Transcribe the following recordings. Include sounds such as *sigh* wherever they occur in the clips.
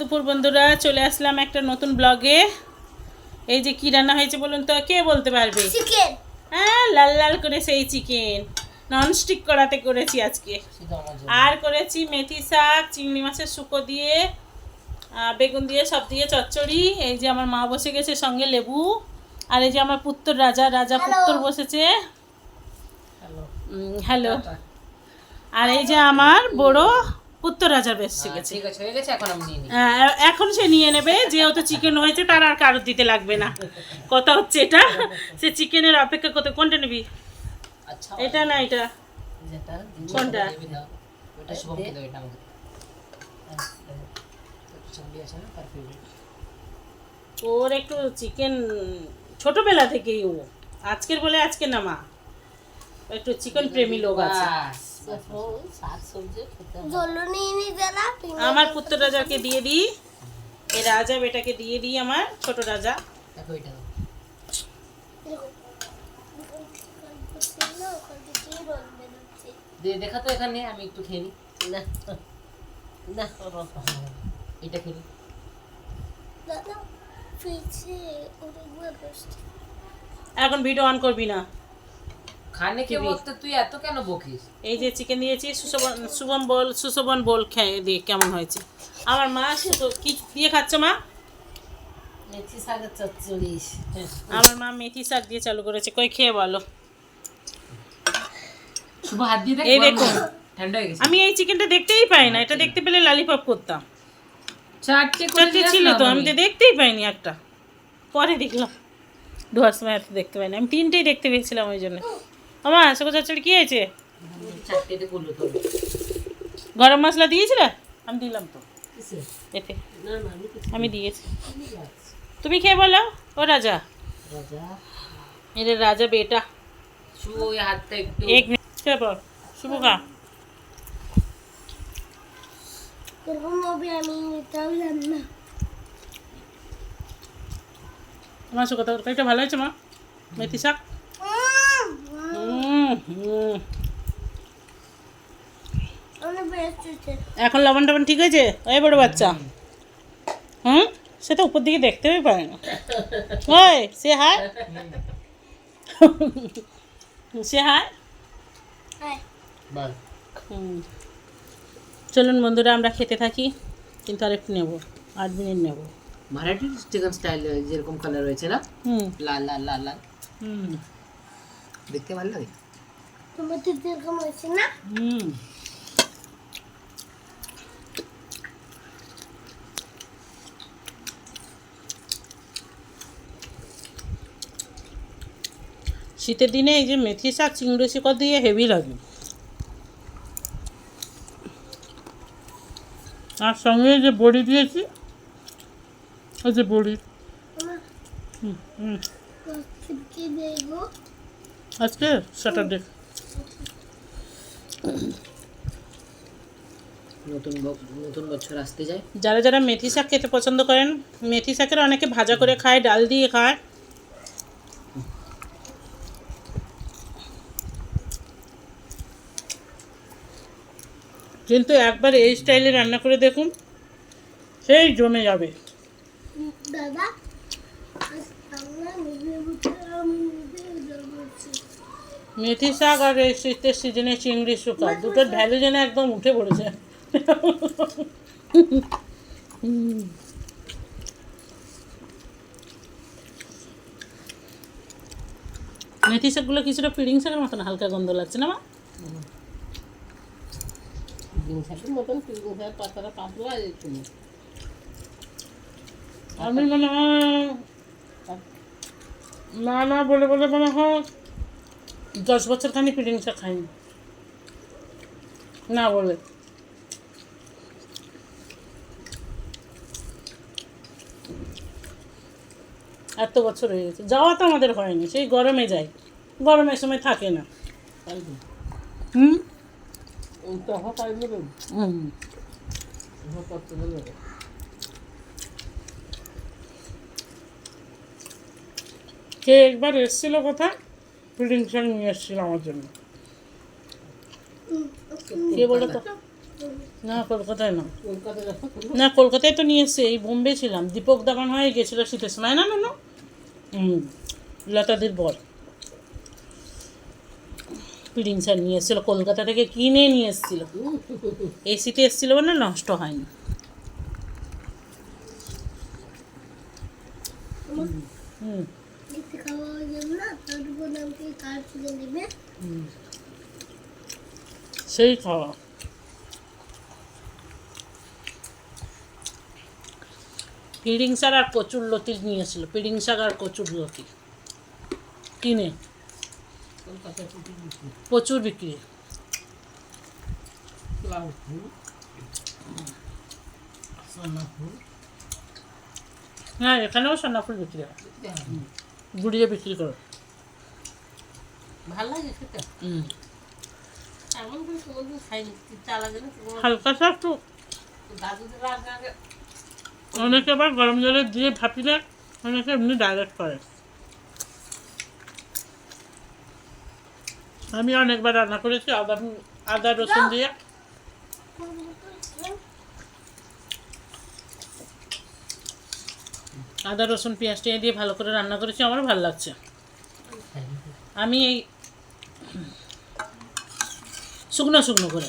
দুপুর বন্ধুরা চলে আসলাম একটা নতুন ব্লগে। এই যে কি রান্না হয়েছে বলুন তো কে বলতে পারবে? হ্যাঁ লাল লাল করে সেই চিকেন ননস্টিক করাতে করেছি আজকে। আর করেছি মেথি শাক চিংড়ি মাছের শুকো দিয়ে বেগুন দিয়ে সব দিয়ে চচ্চড়ি। এই যে আমার মা বসে গেছে সঙ্গে লেবু। আর এই যে আমার পুত্র রাজা রাজা পুত্র বসেছে। হ্যালো আর এই যে আমার বড় পুত্র রাজা বেসে গেছে ঠিক আছে হয়ে গেছে এখন আমি নিয়ে আহ, এখন সে নিয়ে নেবে যেহেতু চিকেন হয়েছে তার আর কারোর দিতে লাগবে না। কথা হচ্ছে এটা সে চিকেনের অপেক্ষা করতে কোনটা নিবি? আচ্ছা এটা না এটা? কোনটা? দাও ওটা শুভমকে এটা আমাকে চাবি আছে না তার ফেভারিট ওর একটু চিকেন ছোটবেলা থেকেই ও। আজকের বলে আজকে না মা। একটু চিকেন প্রেমী লোক আছে। আমার পুত্র রাজাকে দিয়ে দিই। এই রাজা বেটাকে দিয়ে দিই আমার ছোট রাজা। দেখো তো এখানে আমি একটু খেয়ে নিই। না। না। এটা খেয়ে বসছে এখন ভিডিও অন করবি না। খানে কে বলতে তুই এত কেন বকিস? এই যে চিকেন দিয়েছি সুশোভন শুভম বল সুশোভন বল খেয়ে দিয়ে কেমন হয়েছে? আমার মা সে কি দিয়ে খাচ্ছে মা? মেথি শাকের চচ্চড়ি। আমার মা মেথি শাক দিয়ে চালু করেছে। কই খেয়ে বলো। শুভ হাত দিয়ে দেখ এই দেখুন। ঠান্ডা হয়ে গেছে। আমি এই চিকেনটা দেখতেই পাই না। এটা দেখতে পেলে লালিপপ করতাম। চারটে ছিল তো আমি। তো দেখতেই পাইনি একটা। পরে দেখলাম। ধোয়ার সময় এত দেখতে পাইনি। আমি তিনটেই দেখতে পেয়েছিলাম ওই জন্য। আমার শুকো চচ্চড়ি কি হয়েছে? গরম মশলা দিয়েছিলে? আমি দিলাম তো। এতে। আমি দিয়েছি। তুমি খেয়ে বলো ও রাজা। রাজা? এটা রাজা বেটা। শুভ ওই হাতটা একটু এক মিনিট খেয়ে পর শুভ খা। আমার শুকো তরকারিটা ভালো হয়েছে মা? মেথি শাক উম, হুম। অনেক বেড়েছে এখন লবণ টবণ ঠিক হয়েছে? ওই বড় বাচ্চা। হুম। সে তো উপর দিকে দেখতেই পারে না। ওই সে হায় সে হায় হুম। চলুন বন্ধুরা আমরা খেতে থাকি কিন্তু আর একটু নেব। আট মিনিট নেব। মারাঠি চিকেন স্টাইল যেরকম কালার রয়েছে না? হুম। লাল লাল লাল লাল। হুম। দেখতে ভালো লাগে? যেরকম হয়েছে না হুম শীতের দিনে এই যে মেথি শাক চিংড়ি শিকড় দিয়ে হেভি লাগে। আর সঙ্গে যে বড়ি দিয়েছি। ওই যে বড়ি। হুম আজকে স্যাটারডে নতুন নতুন বছর আসতে যায়। যারা যারা মেথি শাক খেতে পছন্দ করেন মেথি শাকের অনেকে ভাজা করে খায় ডাল দিয়ে খায়। কিন্তু একবার এই স্টাইলে রান্না করে দেখুন সেই জমে যাবে। দাদা মেথি শাক আর এই শীতের সিজনে চিংড়ি শুকা দুটোর ভ্যালু যেন একদম উঠে পড়েছে। *laughs* মেথি শাকগুলো কিছুটা পিড়িং শাকের মতন হালকা গন্ধ লাগছে না মা? ডিম শাকের মতন পিঙ্গু পাতাটা পাতলা একটু আমি মনে না না বলে বলে মনে হয় দশ বছর খানি পিড়িং শাক খাইনি। না বলে। এত বছর হয়ে গেছে। যাওয়া তো আমাদের হয়নি, সেই গরমে যাই। গরমের সময় থাকে না। হুম? কে একবার এসেছিল কোথায়? ফিডিং শাক নিয়ে এসেছিল আমার জন্য। কে বলে তো না, কলকাতায় না। না, কলকাতায় তো নিয়ে এসছে, এই বোম্বে ছিলাম। দীপক দামান হয়ে গেছিল শীতের সময়। না না না। লতাদির বর। স্যার নিয়ে এসেছিল কলকাতা থেকে কিনে নিয়ে এসেছিল। এসিতে এসেছিল বলে নষ্ট হয়নি। হুম। দেখতে খাওয়া হয়ে যাবে না তারপর আমাকে কার ছিঁড়ে দেবে হুম। সেই খাওয়া পিডিং শাক আর কচুর লতি নিয়েছিল পিডিং শাক আর কচুর লতি। কিনে? প্রচুর বিক্রি। লাউ ফুল সোনা হ্যাঁ এখানেও সোনা ফুল বিক্রি হয়। গুড়িয়ে বিক্রি করে। ভালো লাগে খেতে? হুম। এমন করে হালকা শাক তো। আগে অনেকে আবার গরম জলে দিয়ে ভাপিলে অনেকে এমনি ডাইরেক্ট করে। আমি অনেকবার রান্না করেছি, আদা আদা, রসুন দিয়ে। আদা, রসুন, পেঁয়াজ টিয়া দিয়ে ভালো করে রান্না করেছি, আমারও ভালো লাগছে। আমি এই শুকনো শুকনো করে।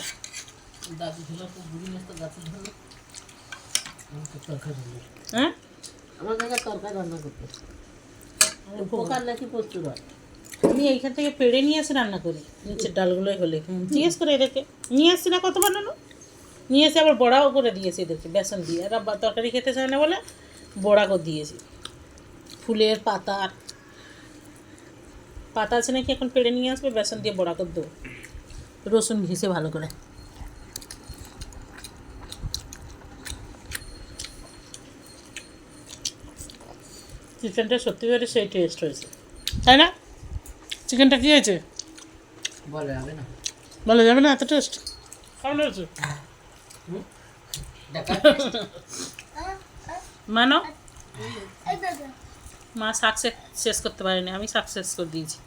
হ্যাঁ? আমার কাছে তরকারি রান্না করতে। উপকার নাকি প্রচুর হয়। আমি এইখান থেকে পেড়ে নিয়ে এসে রান্না করি। নিচের ডালগুলোই হলে। জিজ্ঞেস করে এদেরকে। নিয়ে আসছি না কত বানানো? নিয়ে এসে আবার বড়াও করে দিয়েছি এদেরকে বেসন দিয়ে। বা- তরকারি খেতে চায় না বলে বড়া করে দিয়েছি। ফুলের পাতার পাতা আছে নাকি এখন পেড়ে নিয়ে আসবে? বেসন দিয়ে বড়া করে দেবো। রসুন ঘিসে ভালো করে। চিকেনটা সত্যি করে সেই টেস্ট হয়েছে। তাই না? চিকেনটা কী হয়েছে? বলে হবে না। বলা যাবে না? এত টেস্ট কেমন হয়েছে? মানো? মা সাকসেস শেষ করতে পারেনি আমি সাকসেস করে দিয়েছি।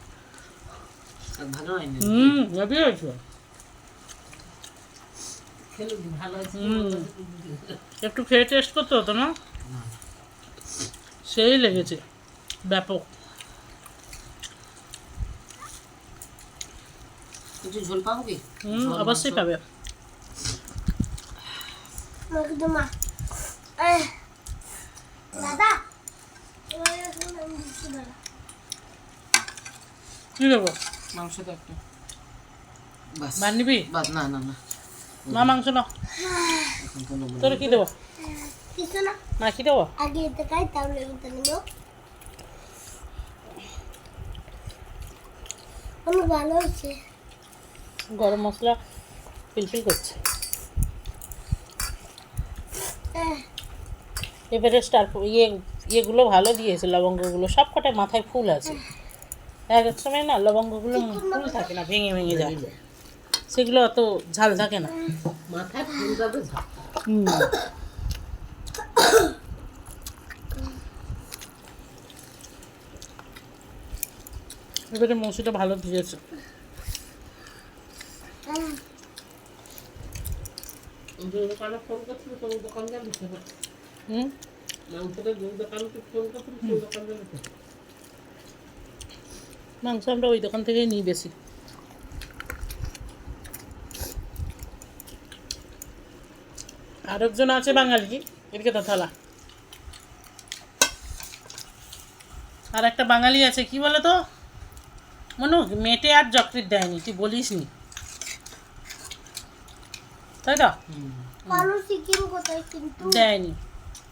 ভালো হয়নি। হুম হেভি হয়েছে। একটু খেয়ে টেস্ট করতে হতো না। সেই লেগেছে। ব্যাপক। কিছু ঝোল পাবো কি? হুম অবশ্যই মাংস? পাবে। দাদা কী দেবো? মাংস তো একটা। বাস মার বাস না না না। মা মাংস না তোর কী দেবো? কিছু না মা কী দেবো? আগে এটা খাই তাহলে এটা নেব। অনেক ভালো হচ্ছে গরম মশলা পিলপিল করছে। আহ, এবারে স্টার ইয়ে ইয়েগুলো ভালো দিয়েছে লবঙ্গগুলো। সব কটায় মাথায় ফুল আছে। এক এক সময় না লবঙ্গগুলো ফুল থাকে না ভেঙে ভেঙে যায়। সেগুলো অত ঝাল থাকে না। মাথায় ফুল যাবে ঝাপ এবারে মৌসুটা ভালো হুম? যাবি মাংস আমরা ওই দোকান থেকেই নিই বেশি। আরেকজন আছে বাঙালি এদিকে তো থালা। আর একটা বাঙালি আছে কি বলে তো? মনু মেটে আর যকৃত দেয়নি তুই বলিস নি তাই তো? দেয়নি।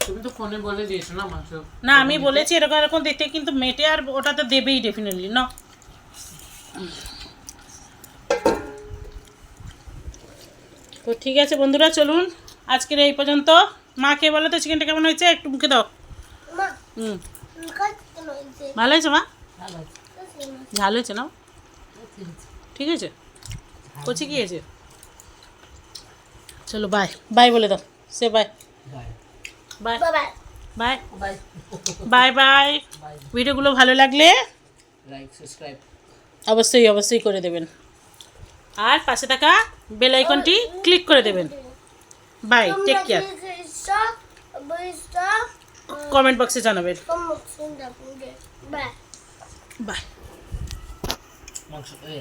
তুমি তো ফোনে বলে দিয়েছ না মাংস না আমি বলেছি এরকম এরকম দেখতে কিন্তু মেটে আর ওটা তো দেবেই ডেফিনেটলি না? তো ঠিক আছে বন্ধুরা চলুন। আজকের এই পর্যন্ত। মাকে বলো তো চিকেনটা কেমন হয়েছে? একটু মুখে দাও। হুম। ভালো হয়েছে মা? ভালো ঝাল হয়েছে না? ঠিক আছে। কচি কি হয়েছে চলো বাই বাই বলে দাও। সে bye bye bye bye bye bye bye bye ভিডিওগুলো ভালো লাগলে লাইক সাবস্ক্রাইব অবশ্যই অবশ্যই করে দেবেন। আর পাশে থাকা বেল আইকনটি ক্লিক করে দেবেন। বাই টেক কেয়ার কমেন্ট বক্সে জানাবেন। বাই বাই মাংস এ